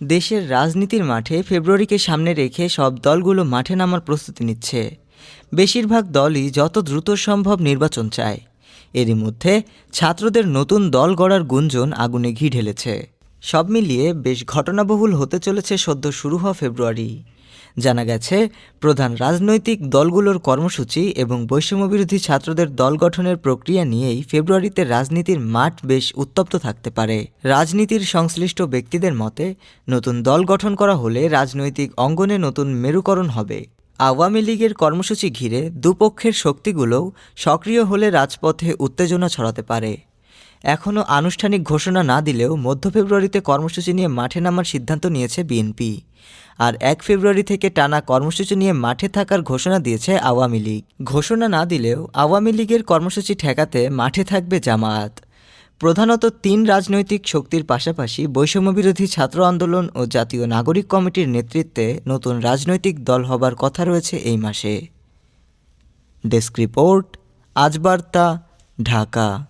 দেশের রাজনীতির মাঠে ফেব্রুয়ারিকে সামনে রেখে সব দলগুলো মাঠে নামার প্রস্তুতি নিচ্ছে। বেশিরভাগ দলই যত দ্রুত সম্ভব নির্বাচন চায়। এরই মধ্যে ছাত্রদের নতুন দল গড়ার গুঞ্জন আগুনে ঘি ঢেলেছে। সব মিলিয়ে বেশ ঘটনাবহুল হতে চলেছে সদ্য শুরু হওয়া ফেব্রুয়ারি। জানা গেছে, প্রধান রাজনৈতিক দলগুলোর কর্মসূচি এবং বৈষম্যবিরোধী ছাত্রদের দল গঠনের প্রক্রিয়া নিয়েই ফেব্রুয়ারিতে রাজনীতির মাঠ বেশ উত্তপ্ত থাকতে পারে। রাজনীতির সংশ্লিষ্ট ব্যক্তিদের মতে, নতুন দল গঠন করা হলে রাজনৈতিক অঙ্গনে নতুন মেরুকরণ হবে। আওয়ামী লীগের কর্মসূচি ঘিরে দুপক্ষের শক্তিগুলোও সক্রিয় হলে রাজপথে উত্তেজনা ছড়াতে পারে। এখনও আনুষ্ঠানিক ঘোষণা না দিলেও মধ্য ফেব্রুয়ারিতে কর্মসূচি নিয়ে মাঠে নামার সিদ্ধান্ত নিয়েছে বিএনপি। আর এক ফেব্রুয়ারি থেকে টানা কর্মসূচি নিয়ে মাঠে থাকার ঘোষণা দিয়েছে আওয়ামী লীগ। ঘোষণা না দিলেও আওয়ামী লীগের কর্মসূচি ঠেকাতে মাঠে থাকবে জামায়াত। প্রধানত তিন রাজনৈতিক শক্তির পাশাপাশি বৈষম্যবিরোধী ছাত্র আন্দোলন ও জাতীয় নাগরিক কমিটির নেতৃত্বে নতুন রাজনৈতিক দল হবার কথা রয়েছে এই মাসে। Desk report, Ajbarta, Dhaka.